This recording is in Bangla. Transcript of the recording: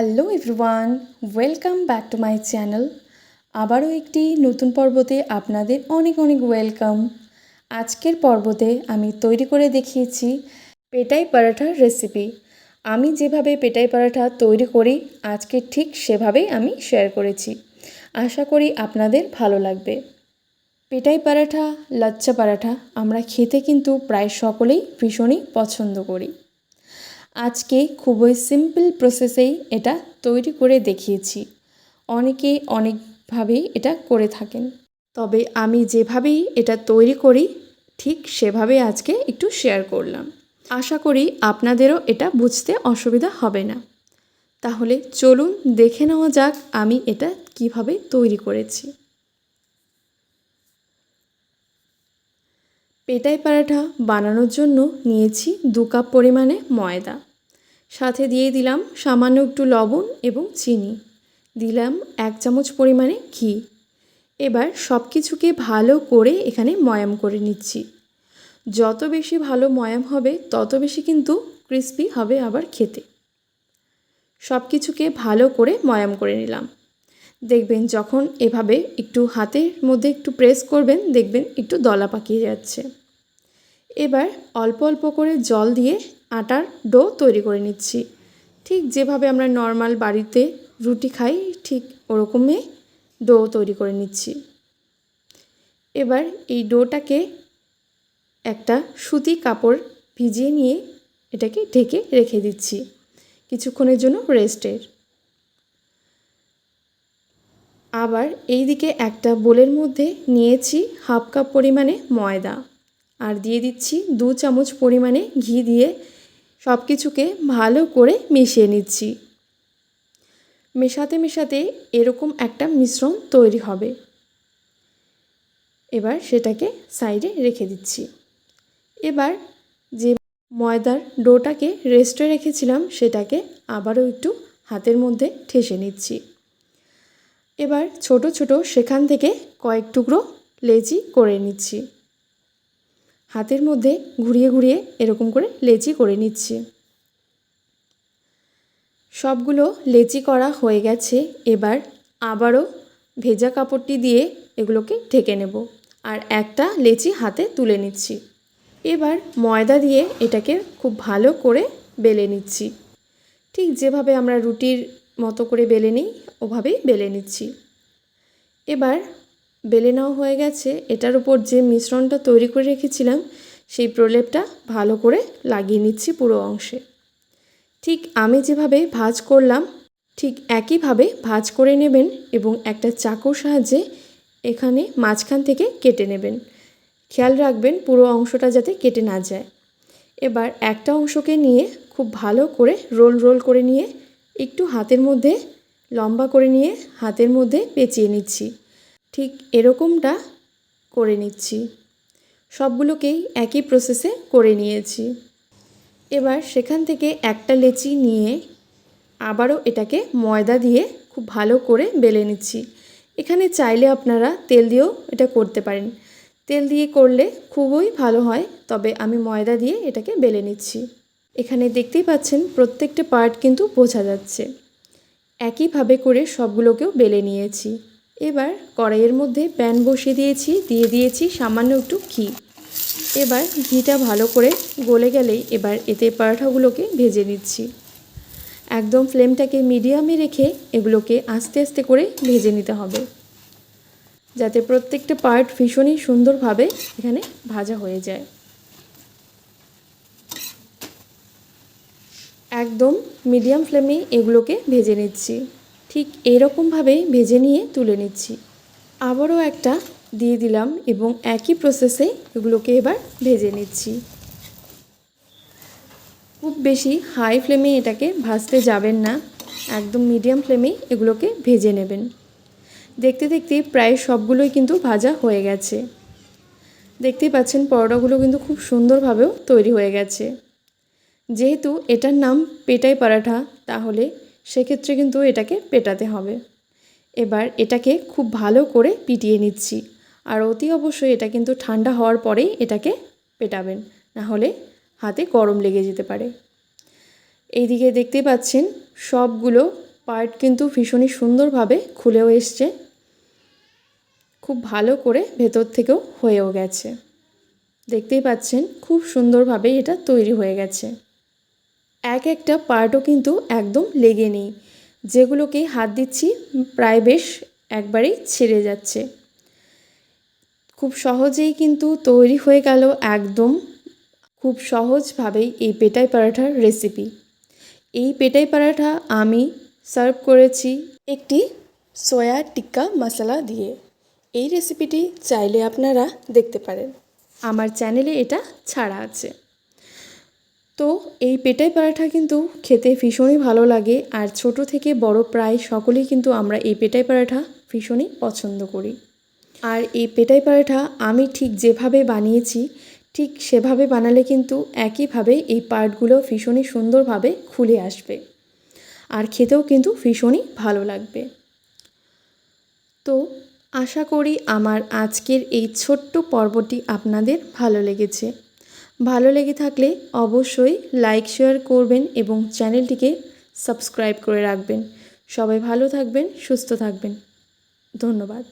Hello everyone, welcome back to my channel. আবারও একটি নতুন পর্বতে আপনাদের অনেক অনেক ওয়েলকাম। আজকের পর্বতে আমি তৈরি করে দেখিয়েছি পেটাই পরাঠার রেসিপি আমি যেভাবে পেটাই পরাঠা তৈরি করি, আজকে ঠিক সেভাবেই আমি শেয়ার করেছি। আশা করি আপনাদের ভালো লাগবে। পেটাই পরাঠা লাচ্চা পরাঠা আমরা খেতে কিন্তু প্রায় সকলেই ভীষণই পছন্দ করি। আজকে খুবই সিম্পল প্রসেসেই এটা তৈরি করে দেখিয়েছি। অনেকেই অনেকভাবেই এটা করে থাকেন। তবে আমি যেভাবেই এটা তৈরি করি, ঠিক সেভাবে আজকে একটু শেয়ার করলাম। আশা করি আপনাদেরও এটা বুঝতে অসুবিধা হবে না। তাহলে চলুন দেখে নেওয়া যাক আমি এটা কীভাবে তৈরি করেছি। পেটাই পরাঠা বানানোর জন্য নিয়েছি দু কাপ পরিমাণে ময়দা। সাথে দিয়ে দিলাম সামান্য একটু লবণ এবং চিনি। দিলাম এক চামচ পরিমাণে ঘি। এবার সব কিছুকে ভালো করে এখানে ময়াম করে নিচ্ছি। যত বেশি ভালো ময়াম হবে, তত বেশি কিন্তু ক্রিস্পি হবে আবার খেতে। সব কিছুকে ভালো করে ময়াম করে নিলাম। দেখবেন যখন এভাবে একটু হাতের মধ্যে একটু প্রেস করবেন, দেখবেন একটু দলা পাকিয়ে যাচ্ছে। এবার অল্প অল্প করে জল দিয়ে আটার ডো তৈরি করে নিচ্ছি। ঠিক যেভাবে আমরা নর্মাল বাড়িতে রুটি খাই, ঠিক ওরকমই ডো তৈরি করে নিচ্ছি। এবার এই ডোটাকে একটা সুতি কাপড় ভিজিয়ে নিয়ে এটাকে ঢেকে রেখে দিচ্ছি কিছুক্ষণের জন্য রেস্টের আবার এই দিকে একটা বোলের মধ্যে নিয়েছি হাফ কাপ পরিমাণে ময়দা। আর দিয়ে দিচ্ছি দু চামচ পরিমাণে ঘি দিয়ে সব কিছুকে ভালো করে মিশিয়ে নিচ্ছি। মেশাতে মেশাতে এরকম একটা মিশ্রণ তৈরি হবে। এবার সেটাকে সাইডে রেখে দিচ্ছি। এবার যে ময়দার ডোটাকে রেস্টে রেখেছিলাম সেটাকে আবারও একটু হাতের মধ্যে ঠেসে নিচ্ছি। এবার ছোট ছোট সেখান থেকে কয়েক টুকরো লেচি করে নিচ্ছি। হাতের মধ্যে ঘুরিয়ে ঘুরিয়ে এরকম করে লেচি করে নিচ্ছি। সবগুলো লেচি করা হয়ে গেছে, এবার আবারও ভেজা কাপড়টি দিয়ে এগুলোকে ঢেকে নেব আর একটা লেচি হাতে তুলে নিচ্ছি। এবার ময়দা দিয়ে এটাকে খুব ভালো করে বেলে নিচ্ছি। ঠিক যেভাবে আমরা রুটির মতো করে বেলে নিই, ওভাবেই বেলে নিচ্ছি। এবার বেলে নেওয়া হয়ে গেছে। এটার উপর যে মিশ্রণটা তৈরি করে রেখেছিলাম, সেই প্রলেপটা ভালো করে লাগিয়ে নিচ্ছি পুরো অংশে। ঠিক আমি যেভাবে ভাজ করলাম, ঠিক একইভাবে ভাজ করে নেবেন এবং একটা চাকুর সাহায্যে এখানে মাঝখান থেকে কেটে নেবেন। খেয়াল রাখবেন পুরো অংশটা যাতে কেটে না যায়। এবার একটা অংশকে নিয়ে খুব ভালো করে রোল রোল করে নিয়ে একটু হাতের মধ্যে, লম্বা করে নিয়ে হাতের মধ্যে পেঁচিয়ে নিচ্ছি। ঠিক এরকমটা করে নিচ্ছি। সবগুলোকেই একই প্রসেসে করে নিয়েছি। এবার সেখান থেকে একটা লেচি নিয়ে আবারও এটাকে ময়দা দিয়ে খুব ভালো করে বেলে নিচ্ছি। এখানে চাইলে আপনারা তেল দিয়েও এটা করতে পারেন। তেল দিয়ে করলে খুবই ভালো হয়, তবে আমি ময়দা দিয়ে এটাকে বেলে নিচ্ছি। এখানে দেখতেই পাচ্ছেন প্রত্যেকটা পার্ট কিন্তু বোঝা যাচ্ছে। একইভাবে করে সবগুলোকেও বেলে নিয়েছি। এবার কড়াইয়ের মধ্যে প্যান বসিয়ে দিয়েছি, দিয়ে দিয়েছি সামান্য একটু ঘি। এবার ঘিটা ভালো করে গলে গেলেই এবার এতে পরাঠাগুলোকে ভেজে নিচ্ছি। একদম ফ্লেমটাকে মিডিয়ামে রেখে এগুলোকে আস্তে আস্তে করে ভেজে নিতে হবে। যাতে প্রত্যেকটা পার্ট ভীষণই সুন্দরভাবে এখানে ভাজা হয়ে যায়। একদম মিডিয়াম ফ্লেমে এগুলোকে ভেজে নিচ্ছি। ঠিক এরকমভাবেই ভেজে নিয়ে তুলে নিচ্ছি। আবারও একটা দিয়ে দিলাম এবং একই প্রসেসে এগুলোকে এবার ভেজে নিচ্ছি। খুব বেশি হাই ফ্লেমে এটাকে ভাজতে যাবেন না। একদম মিডিয়াম ফ্লেমেই এগুলোকে ভেজে নেবেন। দেখতে দেখতে প্রায় সবগুলোই কিন্তু ভাজা হয়ে গেছে। দেখতেই পাচ্ছেন পরোটাগুলো কিন্তু খুব সুন্দরভাবেও তৈরি হয়ে গেছে। যেহেতু এটার নাম পেটাই পরাঠা তাহলে সেক্ষেত্রে কিন্তু এটাকে পেটাতে হবে। এবার এটাকে খুব ভালো করে পিটিয়ে নিচ্ছি। আর অতি অবশ্যই এটা কিন্তু ঠান্ডা হওয়ার পরেই এটাকে পেটাবেন নাহলে হাতে গরম লেগে যেতে পারে। এইদিকে দেখতে পাচ্ছেন, সবগুলো পার্ট কিন্তু ভীষণই সুন্দরভাবে খুলেও এসছে। খুব ভালো করে ভেতর থেকেও হয়েও গেছে। দেখতেই পাচ্ছেন, খুব সুন্দরভাবে এটা তৈরি হয়ে গেছে। এক একটা পার্টও কিন্তু একদম লেগে নেই। যেগুলোকে হাত দিচ্ছি প্রায় বেশ একবারেই ছেড়ে যাচ্ছে। খুব সহজেই কিন্তু তৈরি হয়ে গেল একদম খুব সহজভাবেই এই পেটাই পরাঠার রেসিপি এই পেটাই পরাঠা আমি সার্ভ করেছি একটি সয়া টিক্কা মশলা দিয়ে। এই রেসিপিটি চাইলে আপনারা দেখতে পারেন। আমার চ্যানেলে এটা ছাড়া আছে। তো এই পেটাই পরাঠা কিন্তু খেতে ভীষণই ভালো লাগে। আর ছোট থেকে বড় প্রায় সকলেই কিন্তু আমরা এই পেটাই পরাঠা ভীষণই পছন্দ করি। আর এই পেটাই পরাঠা আমি ঠিক যেভাবে বানিয়েছি, ঠিক সেভাবে বানালে কিন্তু একইভাবে এই পার্টগুলো ভীষণই সুন্দরভাবে খুলে আসবে। আর খেতেও কিন্তু ভীষণই ভালো লাগবে। তো আশা করি আমার আজকের এই ছোট্ট পর্বটি আপনাদের ভালো লেগেছে। ভালো লেগে থাকলে অবশ্যই লাইক শেয়ার করবেন এবং চ্যানেলটিকে সাবস্ক্রাইব করে রাখবেন। সবাই ভালো থাকবেন, সুস্থ থাকবেন। ধন্যবাদ।